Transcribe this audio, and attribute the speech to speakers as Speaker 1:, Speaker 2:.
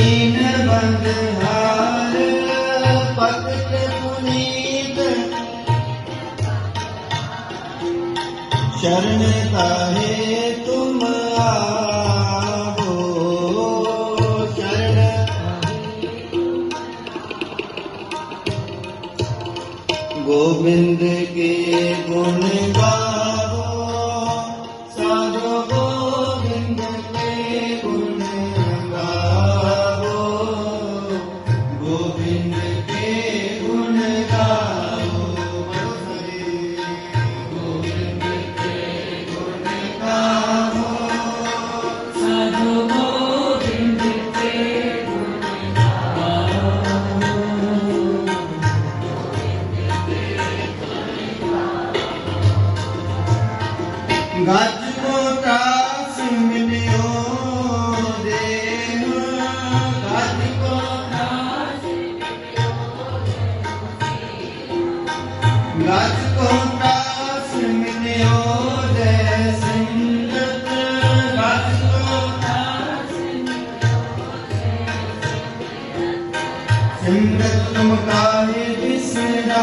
Speaker 1: ਦੀਨ ਬੰਦਹਾਰ ਭਗਤ ਮੁਨੀਬ ਤੁਮ ਆਵੋ ਸ਼ਰਨ ਕੇ ਗੁਣ ਗਾ सिमरत तुम काहे बिसरा